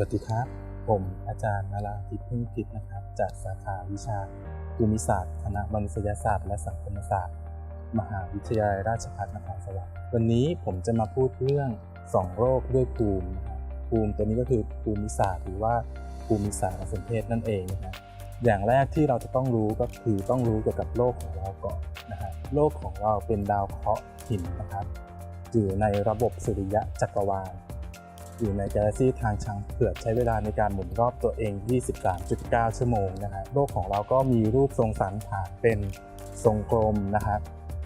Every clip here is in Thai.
สวัสดีครับ ผมอาจารย์นาราทิพย์พึ่งพิษนะครับ จากสาขาวิชาภูมิศาสตร์ คณะมนุษยศาสตร์ และสังคมศาสตร์ มหาวิทยาลัยราชภัฏนครสวรรค์วันนี้ผมจะมาพูดเรื่องสองโรคด้วยภูมินะครับภูมิตัวนี้ก็คือภูมิศาสตร์หรือว่าภูมิศาสตร์สนเทศนั่นเองนะครับอย่างแรกที่เราจะต้องรู้ก็คือต้องรู้เกี่ยวกับโลกของเราก่อนนะครับโลกของเราเป็นดาวเคราะห์หินนะครับอยู่ในระบบสุริยะจักรวาล อยู่ในกาแล็กซีทางช้างเผือกใช้เวลาในการหมุนรอบตัวเอง 23.9 ชั่วโมงนะฮะโลกของเราก็มีรูปทรงสันฐานเป็นทรงกลมนะครับ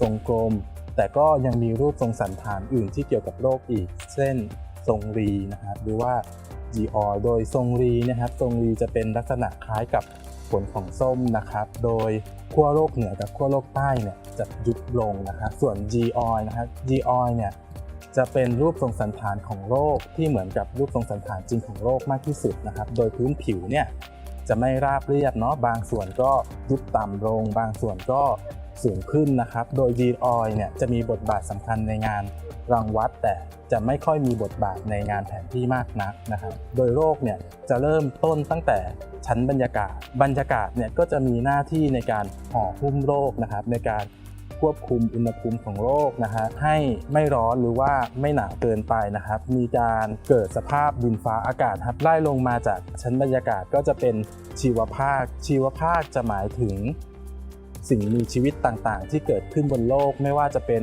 ทรงกลม แต่ก็ยังมีรูปทรงสันฐานอื่นที่เกี่ยวกับโลกอีก เช่นทรงรีนะครับหรือว่า g o โดยทรงรีนะครับทรงรีจะเป็นลักษณะคล้ายกับผลของส้มนะครับ โดยขั้วโลกเหนือกับขั้วโลกใต้เนี่ยจะยุบลงนะครับส่วน g o นะครับ g o เนี่ย จะเป็นรูปทรงสันฐานของโลกที่เหมือนกับรูปทรงสันฐานจริงของโลกมากที่สุดนะครับ โดยพื้นผิวเนี่ยจะไม่ราบเรียบเนาะบางส่วนก็ยุบต่ำลง บางส่วนก็สูงขึ้นนะครับ โดย g o เนี่ยจะมีบทบาทสำคัญในงานรังวัด แต่จะไม่ค่อยมีบทบาทในงานแผนที่มากนักนะครับ โดยโลกเนี่ยจะเริ่มต้นตั้งแต่ชั้นบรรยากาศ บรรยากาศเนี่ยก็จะมีหน้าที่ในการห่อหุ้มโลกนะครับในการ ควบคุมอุณหภูมิของโลกนะฮะให้ไม่ร้อนหรือว่าไม่หนาวเกินไปนะครับ มีการเกิดสภาพดินฟ้าอากาศครับไล่ลงมาจากชั้นบรรยากาศก็จะเป็นชีวภาค ชีวภาคจะหมายถึง สิ่งมีชีวิตต่างๆ ที่เกิดขึ้นบนโลกไม่ว่าจะเป็น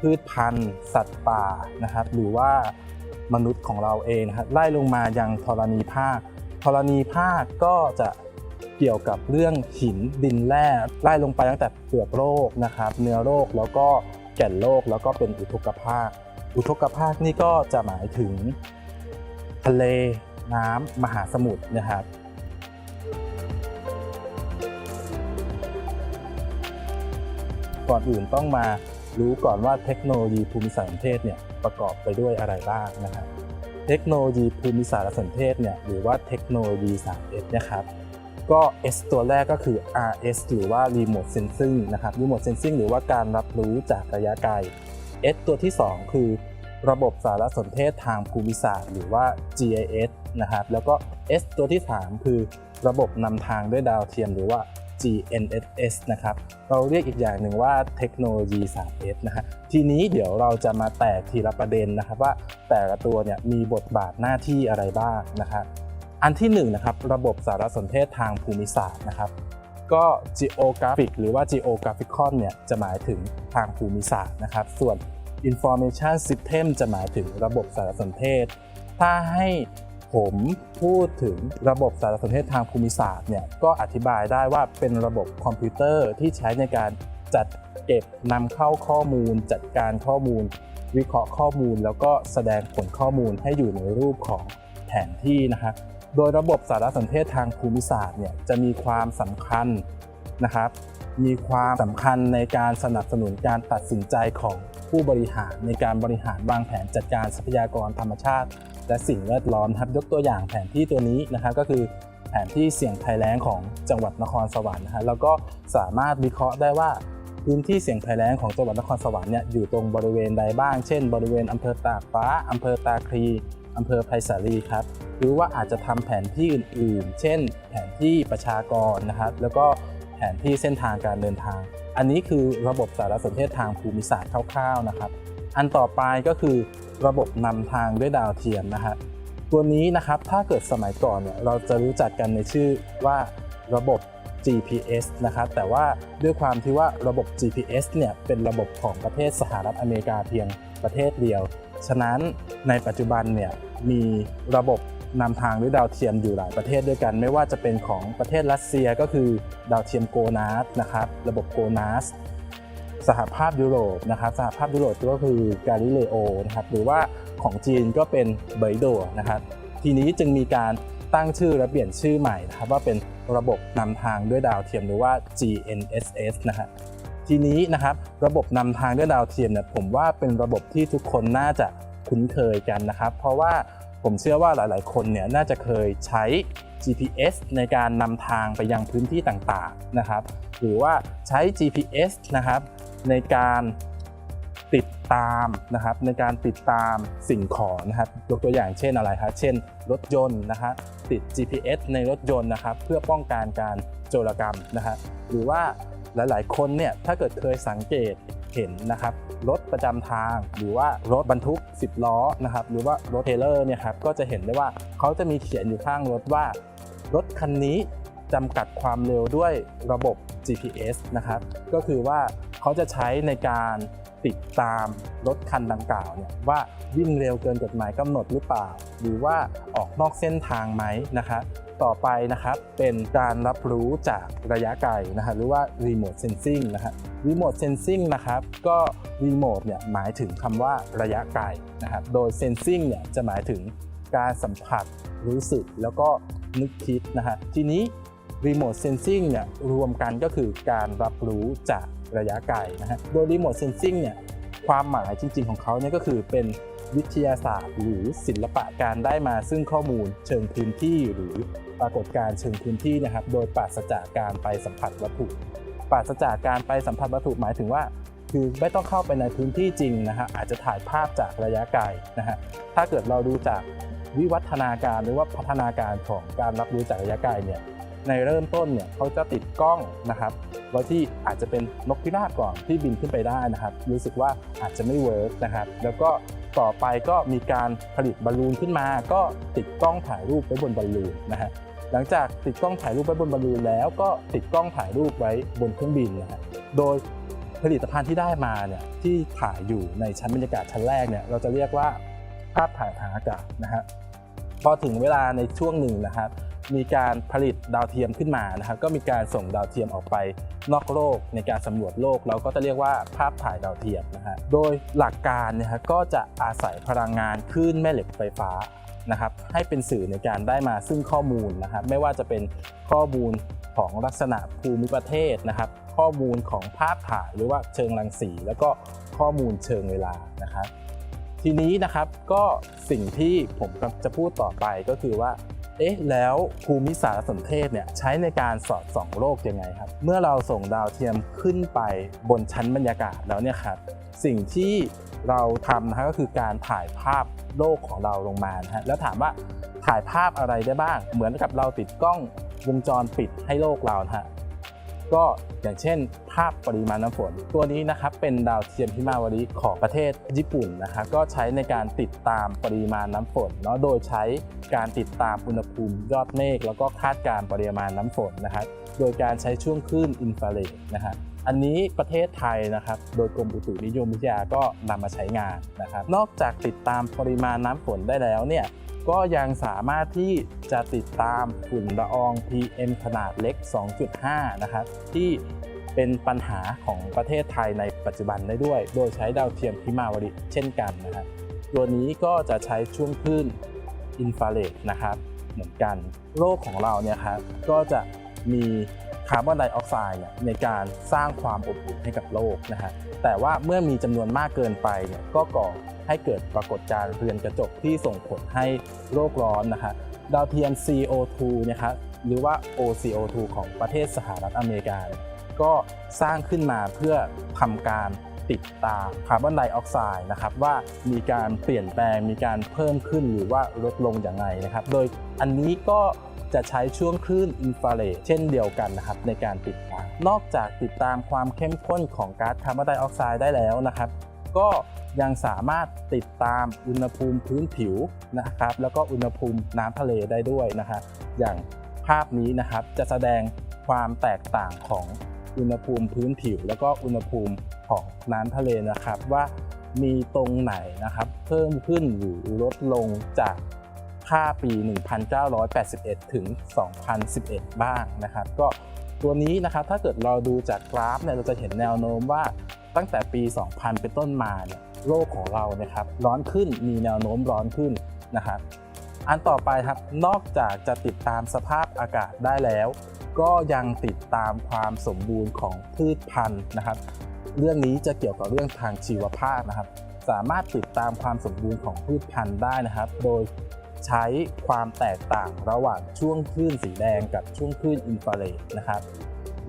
พืชพันธุ์ สัตว์ป่านะครับหรือว่ามนุษย์ของเราเองนะครับไล่ลงมายังธรณีภาคธรณีภาคก็จะ เกี่ยวกับเรื่องหินดินแร่ไล่ลงไปตั้งแต่เปลือกโลกนะครับ เนื้อโลกแล้วก็แก่นโลกแล้วก็เป็นอุทกภาค อุทกภาคนี่ก็จะหมายถึงทะเลน้ำมหาสมุทรนะครับก่อนอื่นต้องมารู้ก่อนว่าเทคโนโลยีภูมิศารสนเทศเนี่ยประกอบไปด้วยอะไรบ้างนะครับ เทคโนโลยีภูมิศารสนเทศเนี่ยหรือว่าเทคโนโลยี 3S นะครับ ก็ S ตัวแรกก็คือ RS หรือว่า Remote Sensing นะครับ Remote Sensing หรือว่าการรับรู้จากระยะไกล S ตัวที่ 2 คือ ระบบสารสนเทศทางภูมิศาสตร์ หรือว่า GIS นะครับ แล้วก็ S ตัวที่ 3 คือ ระบบนำทางด้วยดาวเทียมหรือว่า GNSS นะครับ เราเรียกอีกอย่างหนึ่งว่าเทคโนโลยี 3S นะฮะ ทีนี้เดี๋ยวเราจะมาแตกทีละประเด็นนะครับว่าแต่ละตัวเนี่ยมีบทบาทหน้าที่อะไรบ้างนะครับ อันที่1นงนะครับระบบสารสนเทศทางภูมิศาสตร์นะครับ ก็ geographic หรือว่า geographical เนี่ยจะหมายถึงทางภูมิศาสตร์นะครับ ส่วน information system จะหมายถึงระบบสารสนเทศ ถ้าให้ผมพูดถึงระบบสารสนเทศทางภูมิศาสตร์เนี่ยก็อธิบายได้ว่าเป็นระบบคอมพิวเตอร์ที่ใช้ในการจัดเก็บนำเข้าข้อมูล จัดการข้อมูล วิเคราะห์ข้อมูล แล้วก็แสดงผลข้อมูลให้อยู่ในรูปของแผนที่นะครับ โดยระบบสารสนเทศทางภูมิศาสตร์เนี่ยจะมีความสำคัญนะครับ มีความสำคัญในการสนับสนุนการตัดสินใจของผู้บริหารในการบริหารวางแผนจัดการทรัพยากรธรรมชาติ และสิ่งแวดล้อมครับยกตัวอย่างแผนที่ตัวนี้นะครับก็คือแผนที่เสี่ยงภัยแล้งของจังหวัดนครสวรรค์นะฮะแล้วก็สามารถวิเคราะห์ได้ว่าพื้นที่เสี่ยงภัยแล้งของจังหวัดนครสวรรค์เนี่ยอยู่ตรงบริเวณใดบ้าง เช่น บริเวณอำเภอตากฟ้าอำเภอตาคลี อำเภอไผ่สาลีครับ หรือว่าอาจจะทำแผนที่อื่นๆ เช่น แผนที่ประชากรนะครับ แล้วก็แผนที่เส้นทางการเดินทาง อันนี้คือระบบสารสนเทศทางภูมิศาสตร์คร่าวๆนะครับ อันต่อไปก็คือระบบนำทางด้วยดาวเทียมนะฮะตัวนี้นะครับถ้าเกิดสมัยก่อนเนี่ยเราจะรู้จักกันในชื่อว่าระบบ GPS นะครับแต่ว่าด้วยความที่ว่าระบบ GPS เนี่ยเป็นระบบของประเทศสหรัฐอเมริกาเพียงประเทศเดียว ฉะนั้นในปัจจุบันเนี่ยมีระบบนำทางด้วยดาวเทียมอยู่หลายประเทศด้วยกัน ไม่ว่าจะเป็นของประเทศรัสเซียก็คือดาวเทียมโกนาสนะครับระบบโกนาสสหภาพยุโรปนะครับสหภาพยุโรปก็คือกาลิเลโอนะครับหรือว่าของจีนก็เป็นเบยโดนะครับทีนี้จึงมีการตั้งชื่อและเปลี่ยนชื่อใหม่นะครับว่าเป็นระบบนำทางด้วยดาวเทียมหรือว่า GNSS นะฮะ ทีนี้นะครับระบบนำทางด้วยดาวเทียมเนี่ยผมว่าเป็นระบบที่ทุกคนน่าจะคุ้นเคยกันนะครับ เพราะว่าผมเชื่อว่าหลาย ๆ คนเนี่ยน่าจะเคยใช้ GPS ในการนำทางไปยังพื้นที่ต่างๆนะครับ หรือว่าใช้ GPS นะครับ ในการติดตามนะครับ ในการติดตามสิ่งของนะครับยกตัวอย่างเช่นอะไรครับเช่น รถยนต์นะฮะติด GPS ในรถยนต์นะครับ เพื่อป้องกันการโจรกรรมนะฮะหรือว่า หลาย ๆ คนเนี่ยถ้าเกิดเคยสังเกตเห็นนะครับรถประจำทางหรือว่ารถบรรทุก 10 ล้อนะครับหรือว่ารถเทเลอร์เนี่ยครับก็จะเห็นได้ว่าเขาจะมีเขียนอยู่ข้างรถว่า รถคันนี้จำกัดความเร็วด้วยระบบ GPS นะครับ ก็คือว่าเขาจะใช้ในการติดตามรถคันดังกล่าวเนี่ยว่าวิ่งเร็วเกินกฎหมายกำหนดหรือเปล่า หรือว่าออกนอกเส้นทางไหมนะครับ ต่อไปนะครับเป็นการรับรู้จากระยะไกลนะฮะหรือว่า remote sensing นะฮะ remote sensing นะครับก็ remote เนี่ยหมายถึงคำว่าระยะไกลนะครับโดย sensing เนี่ยจะหมายถึงการสัมผัสรู้สึกแล้วก็นึกคิดนะฮะทีนี้ remote sensing เนี่ยรวมกันก็คือการรับรู้จากระยะไกลนะฮะโดย remote sensing เนี่ยความหมายจริงๆของเขาเนี่ยก็คือเป็น วิทยาศาสตร์ หรือศิลปะการได้มาซึ่งข้อมูลเชิงพื้นที่หรือปรากฏการณ์เชิงพื้นที่นะครับ โดยปราศจากการไปสัมผัสวัตถุ ปราศจากการไปสัมผัสวัตถุหมายถึงว่า คือไม่ต้องเข้าไปในพื้นที่จริงนะฮะอาจจะถ่ายภาพจากระยะไกลนะฮะถ้าเกิดเราดูจากวิวัฒนาการหรือว่าพัฒนาการของการรับรู้จากระยะไกลเนี่ย ในเริ่มต้นเนี่ยเขาจะติดกล้องนะครับไว้ที่อาจจะเป็นนกพิราบก่อนที่บินขึ้นไปได้นะครับ รู้สึกว่าอาจจะไม่เวิร์กนะครับ แล้วก็ต่อไปก็มีการผลิตบอลลูนขึ้นมา ก็ติดกล้องถ่ายรูปไว้บนบอลลูนนะฮะหลังจากติดกล้องถ่ายรูปไว้บนบอลลูนแล้วก็ติดกล้องถ่ายรูปไว้บนเครื่องบินนะฮะโดยผลิตภัณฑ์ที่ได้มาเนี่ยที่ถ่ายอยู่ในชั้นบรรยากาศชั้นแรกเนี่ยเราจะเรียกว่าภาพถ่ายทางอากาศนะฮะพอถึงเวลาในช่วงหนึ่งนะครับ มีการผลิตดาวเทียมขึ้นมานะครับก็มีการส่งดาวเทียมออกไปนอกโลกในการสำรวจโลกเราก็จะเรียกว่าภาพถ่ายดาวเทียมนะฮะโดยหลักการนยฮะก็จะอาศัยพลังงานคลื่นแม่เหล็กไฟฟ้านะครับให้เป็นสื่อในการได้มาซึ่งข้อมูลนะครับไม่ว่าจะเป็นข้อมูลของลักษณะภูมิประเทศนะครับ ข้อมูลของภาพถ่ายหรือว่าเชิงรังสี แล้วก็ข้อมูลเชิงเวลานะครับ ทีนี้นะครับก็สิ่งที่ผมจะพูดต่อไปก็คือว่า เอ๊ะแล้วภูมิสารสนเทศเนี่ยใช้ในการสอดส่องโลกยังไงครับ เมื่อเราส่งดาวเทียมขึ้นไปบนชั้นบรรยากาศแล้วเนี่ยครับสิ่งที่เราทำนะฮะก็คือการถ่ายภาพโลกของเราลงมานะฮะแล้วถามว่าถ่ายภาพอะไรได้บ้าง เหมือนกับเราติดกล้องวงจรปิดให้โลกเรานะฮะ ก็อย่างเช่น ภาพปริมาณน้ำฝน ตัวนี้นะครับเป็นดาวเทียมพิมาวรีของประเทศญี่ปุ่นนะครับก็ใช้ในการติดตามปริมาณน้ำฝนเนาะโดยใช้การติดตามอุณหภูมิยอดเมฆแล้วก็คาดการปริมาณน้ำฝนนะครับโดยการใช้ช่วงคลื่นอินฟราเรดนะฮะ อันนี้ประเทศไทยนะครับโดยกรมอุตุนิยมวิทยาก็นำมาใช้งานนะครับ นอกจากติดตามปริมาณน้ำฝนได้แล้วเนี่ยก็ยังสามารถที่จะติดตามฝุ่นละออง PM ขนาดเล็ก 2.5 นะครับ ที่เป็นปัญหาของประเทศไทยในปัจจุบันได้ด้วย โดยใช้ดาวเทียมพิมาวริเช่นกันนะครับตัวนี้ก็จะใช้ช่วงคลื่นอินฟราเรดนะครับ เหมือนกันโลกของเราเนี่ยครับก็จะมี คาร์บอนไดออกไซด์เนี่ยในการสร้างความอบอุ่นให้กับโลกนะฮะแต่ว่าเมื่อมีจำนวนมากเกินไปเนี่ยก็ก่อให้เกิดปรากฏการณ์เรือนกระจกที่ส่งผลให้โลกร้อนนะฮะดาวเทียม CO2 นะครับหรือว่า OCO2 ของประเทศสหรัฐอเมริกา ก็สร้างขึ้นมาเพื่อทำการติดตามคาร์บอนไดออกไซด์นะครับว่ามีการเปลี่ยนแปลงมีการเพิ่มขึ้นหรือว่าลดลงอย่างไรนะครับ โดยอันนี้ก็ จะใช้ช่วงคลื่นอินฟราเรดเช่นเดียวกันนะครับในการติดตาม นอกจากติดตามความเข้มข้นของก๊าซคาร์บอนไดออกไซด์ได้แล้วนะครับ ก็ยังสามารถติดตามอุณหภูมิพื้นผิวนะครับ แล้วก็อุณหภูมิน้ำทะเลได้ด้วยนะครับอย่างภาพนี้นะครับจะแสดงความแตกต่างของอุณหภูมิพื้นผิว แล้วก็อุณหภูมิของน้ำทะเลนะครับ ว่ามีตรงไหนนะครับ เพิ่มขึ้นหรือลดลงจาก ค่าปี 1981 ถึง 2011 บ้างนะครับ ก็ตัวนี้นะครับถ้าเกิดเราดูจากกราฟเนี่ยเราจะเห็นแนวโน้มว่าตั้งแต่ปี 2000 เป็นต้นมาเนี่ยโลกของเราเนี่ยครับร้อนขึ้นมีแนวโน้มร้อนขึ้นนะครับ อันต่อไปครับนอกจากจะติดตามสภาพอากาศได้แล้ว ก็ยังติดตามความสมบูรณ์ของพืชพันธุ์นะครับ เรื่องนี้จะเกี่ยวกับเรื่องทางชีวภาพนะครับ สามารถติดตามความสมบูรณ์ของพืชพันธุ์ได้นะครับ โดย ใช้ความแตกต่างระหว่างช่วงคลื่นสีแดงกับช่วงคลื่นอินฟราเรดนะครับ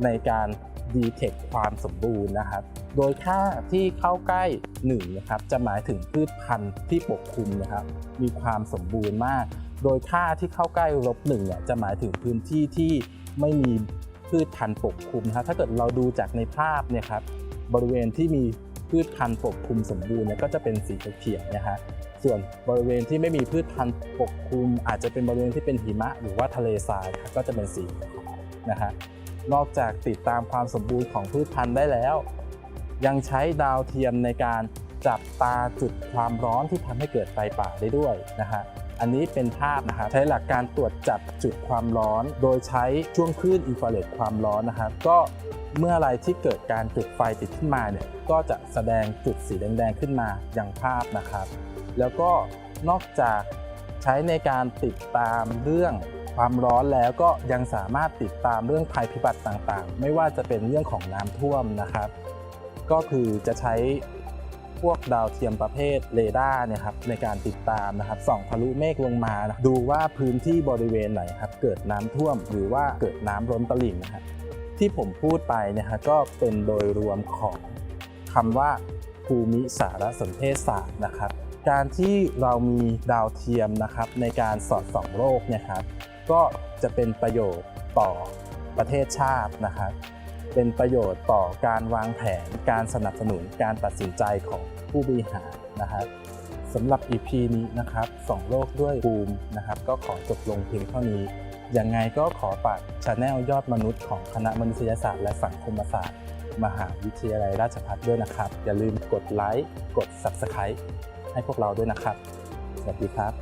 ในการดีเทคความสมบูรณ์นะครับ โดยค่าที่เข้าใกล้1นะครับจะหมายถึงพืชพันธุ์ที่ปกคลุมนะครับ มีความสมบูรณ์มาก โดยค่าที่เข้าใกล้ลบ1เนี่ยจะหมายถึงพื้นที่ที่ไม่มีพืชพันธุ์ปกคลุมนะครับถ้าเกิดเราดูจากในภาพเนี่ยครับบริเวณที่มีพืชพันธุ์ปกคลุมสมบูรณ์เนี่ยก็จะเป็นสีเขียวนะฮะ ส่วนบริเวณที่ไม่มีพืชพันธุ์ปกคลุม อาจจะเป็นบริเวณที่เป็นหิมะ หรือว่าทะเลทรายก็จะเป็นสีขาวนะฮะนอกจากติดตามความสมบูรณ์ของพืชพันธุ์ได้แล้ว ยังใช้ดาวเทียมในการจับตาจุดความร้อนที่ทำให้เกิดไฟป่าได้ด้วยนะฮะอันนี้เป็นภาพนะครับใช้หลักการตรวจจับจุดความร้อน โดยใช้ช่วงคลื่นอินฟราเรดความร้อนนะครับก็เมื่ออะไรที่เกิดการจุดไฟติดขึ้นมาเนี่ยก็จะแสดงจุดสีแดงๆขึ้นมาอย่างภาพนะครับ แล้วก็นอกจากใช้ในการติดตามเรื่องความร้อนแล้วก็ยังสามารถติดตามเรื่องภัยพิบัติต่างๆ ไม่ว่าจะเป็นเรื่องของน้ำท่วมนะครับ ก็คือจะใช้พวกดาวเทียมประเภทเรดาร์เนยครับในการติดตามนะครับส่องทะลุเมฆลงมานะดูว่าพื้นที่บริเวณไหนครับเกิดน้ำท่วมหรือว่าเกิดน้ำล้นตลิ่งนะครับที่ผมพูดไปนะฮะก็เป็นโดยรวมของคำว่าภูมิสารสนเทศศาสตร์นะครับ การที่เรามีดาวเทียมนะครับในการสอดส่องโลกเนี่ยครับก็จะเป็นประโยชน์ต่อประเทศชาตินะครับ เป็นประโยชน์ต่อการวางแผนการสนับสนุนการตัดสินใจของผู้บริหารนะครับสำหรับ EP นี้นะครับสองโลกด้วยภูมินะครับ ก็ขอจบลงเพียงเท่านี้ยังไงก็ขอฝากช anel ยอดมนุษย์ของคณะมนุษยศาสตร์และสังคมศาสตร์ มหาวิทยาลัยราชภัฏด้วยนะครับ อย่าลืมกดไลค์กด Subscribe ให้พวกเราด้วยนะครับ สวัสดีครับ